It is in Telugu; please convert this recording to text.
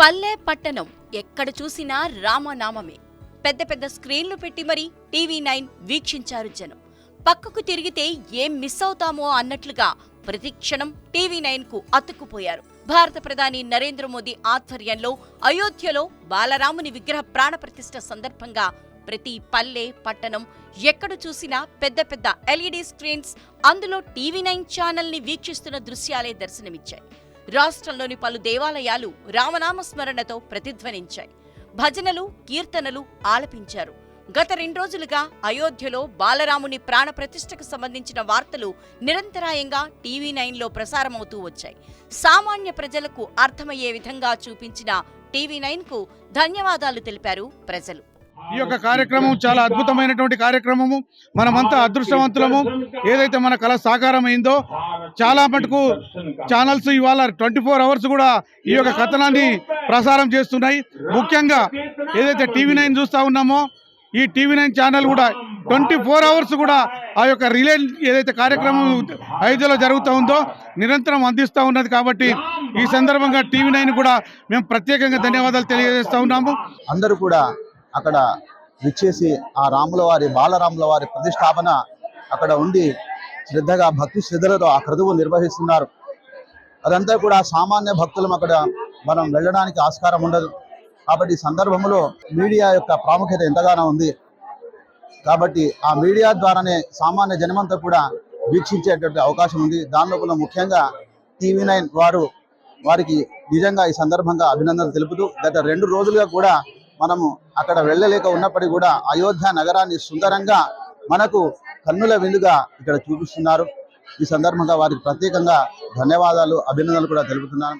పల్లె పట్టణం ఎక్కడ చూసినా రామనామమే. పెద్ద పెద్ద స్క్రీన్లు పెట్టి మరీ టీవీ నైన్ వీక్షించారు జనం. పక్కకు తిరిగితే ఏం మిస్ అవుతామో అన్నట్లుగా ప్రతిక్షణం టీవీ నైన్కు అతుక్కుపోయారు. భారత ప్రధాని నరేంద్ర మోదీ ఆధ్వర్యంలో అయోధ్యలో బాలరాముని విగ్రహ ప్రాణ ప్రతిష్ఠ సందర్భంగా ప్రతి పల్లె పట్టణం ఎక్కడ చూసినా పెద్ద పెద్ద ఎల్ఈడి స్క్రీన్స్ అందులో టీవీ నైన్ ఛానల్ని వీక్షిస్తున్న దృశ్యాలే దర్శనమిచ్చాయి. రాష్ట్రంలోని పలు దేవాలయాలు రామనామ స్మరణతో ప్రతిధ్వనించాయి. భజనలు కీర్తనలు ఆలపించారు. గత రెండు రోజులుగా అయోధ్యలో బాలరాముని ప్రాణ ప్రతిష్టకు సంబంధించిన వార్తలు నిరంతరాయంగా టీవీ నైన్లో ప్రసారమవుతూ వచ్చాయి. సామాన్య ప్రజలకు అర్థమయ్యే విధంగా చూపించిన టీవీ నైన్కు ధన్యవాదాలు తెలిపారు ప్రజలు. ఈ యొక్క కార్యక్రమం చాలా అద్భుతమైనటువంటి కార్యక్రమము. మనమంతా అదృష్టవంతులము. ఏదైతే మన కళ సాకారమైందో చాలా మటుకు ఛానల్స్ ఇవాళ ట్వంటీ ఫోర్ అవర్స్ కూడా ఈ యొక్క కథనాన్ని ప్రసారం చేస్తున్నాయి. ముఖ్యంగా ఏదైతే టీవీ నైన్ చూస్తూ ఉన్నామో ఈ టీవీ నైన్ ఛానల్ కూడా ట్వంటీ ఫోర్ అవర్స్ కూడా ఆ యొక్క రిలే ఏదైతే కార్యక్రమం అయోధ్యలో జరుగుతూ ఉందో నిరంతరం అందిస్తూ ఉన్నది కాబట్టి ఈ సందర్భంగా టీవీ నైన్ కూడా మేము ప్రత్యేకంగా ధన్యవాదాలు తెలియజేస్తూ ఉన్నాము. అందరూ కూడా అక్కడ విచ్చేసి ఆ రాముల వారి బాలరాముల వారి ప్రతిష్టాపన అక్కడ ఉండి శ్రద్ధగా భక్తి శ్రద్ధలతో ఆ క్రతువు నిర్వహిస్తున్నారు. అదంతా కూడా సామాన్య భక్తులం అక్కడ మనం వెళ్ళడానికి ఆస్కారం ఉండదు. కాబట్టి ఈ సందర్భంలో మీడియా యొక్క ప్రాముఖ్యత ఎంతగానో ఉంది. కాబట్టి ఆ మీడియా ద్వారానే సామాన్య జనమంతా కూడా వీక్షించేటువంటి అవకాశం ఉంది. దానిలో కూడా ముఖ్యంగా టీవీ నైన్ వారు వారికి నిజంగా ఈ సందర్భంగా అభినందనలు తెలుపుతూ గత రెండు రోజులుగా కూడా మనము అక్కడ వెళ్ళలేక ఉన్నప్పటికీ కూడా అయోధ్య నగరాన్ని సుందరంగా మనకు కన్నుల విందుగా ఇక్కడ చూపిస్తున్నారు. ఈ సందర్భంగా వారికి ప్రత్యేకంగా ధన్యవాదాలు అభినందనలు కూడా తెలుపుతున్నాను.